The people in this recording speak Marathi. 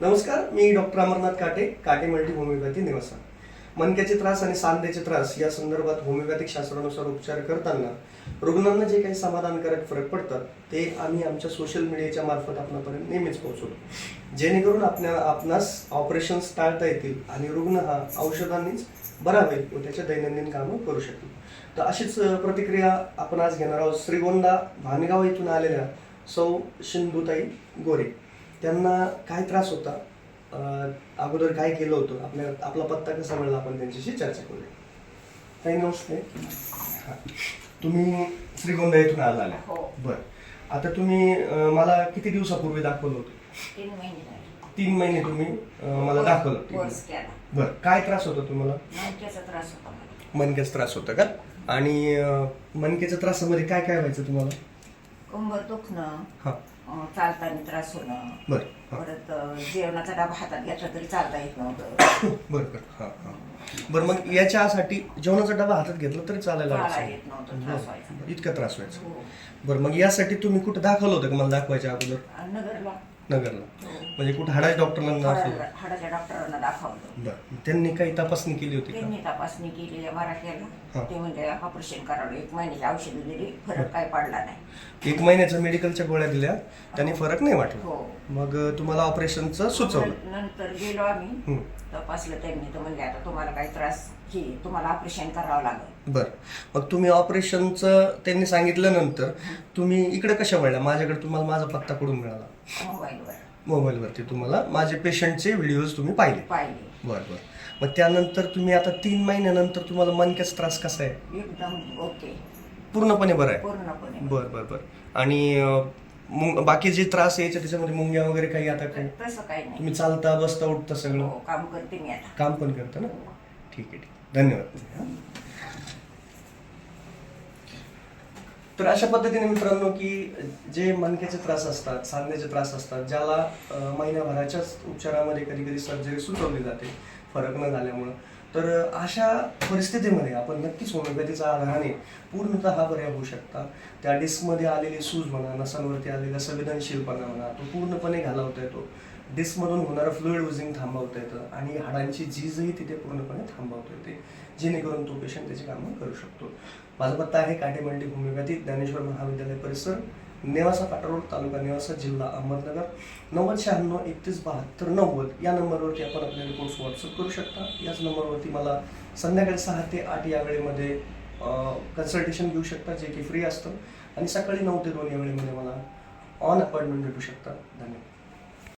नमस्कार मी डॉक्टर अमरनाथ काटे काटे मल्टी होमिओपॅथी निवासा. मणक्याचे त्रास आणि सांध्याचे त्रास या संदर्भात होमिओपॅथिक शास्त्रानुसार उपचार करताना रुग्णांना जे काही समाधानकारक फरक पडतात ते आम्ही आमच्या सोशल मीडियाच्या मार्फत आपणापर्यंत नेहमीच पोहोचवतो. जेणेकरून आपल्या आपणास ऑपरेशन्स टाळता येतील आणि रुग्ण हा औषधांनीच बरा होईल व त्याच्या दैनंदिन कामं करू शकेल. तर अशीच प्रतिक्रिया आपण आज घेणार आहोत. श्रीगोंदा भानगाव येथून आलेल्या सौ सिंधुताई गोरे. त्यांना काय त्रास होता? अगोदर काय केलं होतं? आपल्या आपला पत्ता कसा मिळाला आपण त्यांच्याशी चर्चा करूया. ताई नमस्ते. हा. तुम्ही श्रीगोंदा येथून आला आल्या. हो. बरं. आता तुम्ही अं, मला किती दिवसापूर्वी दाखवलं होतं? तीन महिने झाले. तीन महिने तुम्ही अं, मला दाखवलं कोर्स केला. बरं. काय त्रास होता तुम्हाला? मणक्याचा त्रास होता मला. मणक्याचा त्रास होता का? आणि अं, मणक्याच्या त्रासामध्ये काय काय व्हायचं तुम्हाला? कंबर दुखणं हा अं, चालताना त्रास होणं बरं हा. परत अं, जेवणाचा डबा हातात घेतला तरी चालता येत नव्हतं बरं बरं हां हां बरं मग याच्यासाठी जेवणाचा डबा हातात घेतला तरी चालायला. येत नव्हतं, त्रास व्हायचा. बरं, इतका त्रास व्हायचा हो. बरं मग यासाठी तुम्ही कुठं दाखवलं होतं का मला दाखवायच्या अगोदर आणि नगरला नगरला. हो. म्हणजे कुठं हाडाच्या डॉक्टरला दाखवलं हाडाच्या हाडाच्या डॉक्टरांना दाखवलं. बरं. त्यांनी काही तपासणी केली होती का? त्यांनी तपासणी केली हा. मराठ्याला. ते म्हणजे ऑपरेशन करावं. एक महिन्याची औषधं दिली. फरक काय पडला नाही. एक महिन्याच्या मेडिकलच्या गोळ्या दिल्या. त्यांनी फरक नाही वाटला. हो. मग अं, तुम्हाला ऑपरेशनचं सुचवलं. नंतर गेलो आम्ही. हं. तपासलं त्यांनी. तर म्हणजे आता तुम्हाला काही त्रास की तुम्हाला ऑपरेशन करावं लागेल. बरं. मग तुम्ही ऑपरेशनचं त्यांनी सांगितल्यानंतर तुम्ही इकडे कशा वळल्या माझ्याकडे तुम्हाला माझा पत्ता कुठून मिळाला? मोबाईलवर. मोबाईलवरती तुम्हाला माझे पेशंटचे व्हिडिओज तुम्ही पाहिले. पाहिले. बरं बरं. मग त्यानंतर तुम्ही आता तीन महिन्यानंतर तुम्हाला मनक्याचा त्रास कसा आहे? एकदम ओके. पूर्णपणे बरं आहे? पूर्णपणे. बरं बरं बरं. आणि अं, मुंग बाकी जे त्रास यायचे त्याच्यामध्ये मुंग्या वगैरे काही आता काही? तसं काही नाही. तुम्ही चालता बसता उठता सगळं? हो, काम करते मी आता. काम पण करता ना? ठीक आहे ठीक आहे. धन्यवाद. तर अशा पद्धतीने मित्रांनो की जे मनक्याचे त्रास असतात सांधेचे त्रास असतात ज्याला महिन्याभराच्याच उपचारामध्ये कधी कधी सर्जरी सुचवली जाते फरक न झाल्यामुळं तर अशा परिस्थितीमध्ये आपण नक्कीच होमिओपॅथीचा आधाराने पूर्णतः बऱ्या होऊ शकता. त्या डिस्कमध्ये आलेली सूज म्हणा नसांवरती आलेला संवेदनशीलपणा म्हणा तो पूर्णपणे घालवता येतो. डिस्कमधून होणारं फ्लुईड युझिंग थांबवता येतं आणि हाडांची झीजही तिथे पूर्णपणे थांबवता येते जेणेकरून तो पेशंट त्याची कामं करू शकतो. माझा पत्ता आहे काटेमंडी होमिओपॅथी ज्ञानेश्वर महाविद्यालय परिसर नेवासा पाटरोड तालुका नेवासा जिल्हा अहमदनगर. नव्वद शहाण्णव एकतीस बहात्तर नव्वद या नंबरवरती आपण आपले रिपोर्ट्स व्हॉट्सअप करू शकता. याच नंबरवरती मला संध्याकाळी सहा ते आठ या वेळेमध्ये कन्सल्टेशन घेऊ शकता जे की फ्री असतं. आणि सकाळी नऊ ते दोन या वेळेमध्ये मला ऑन अपॉइंटमेंट भेटू शकता. धन्यवाद.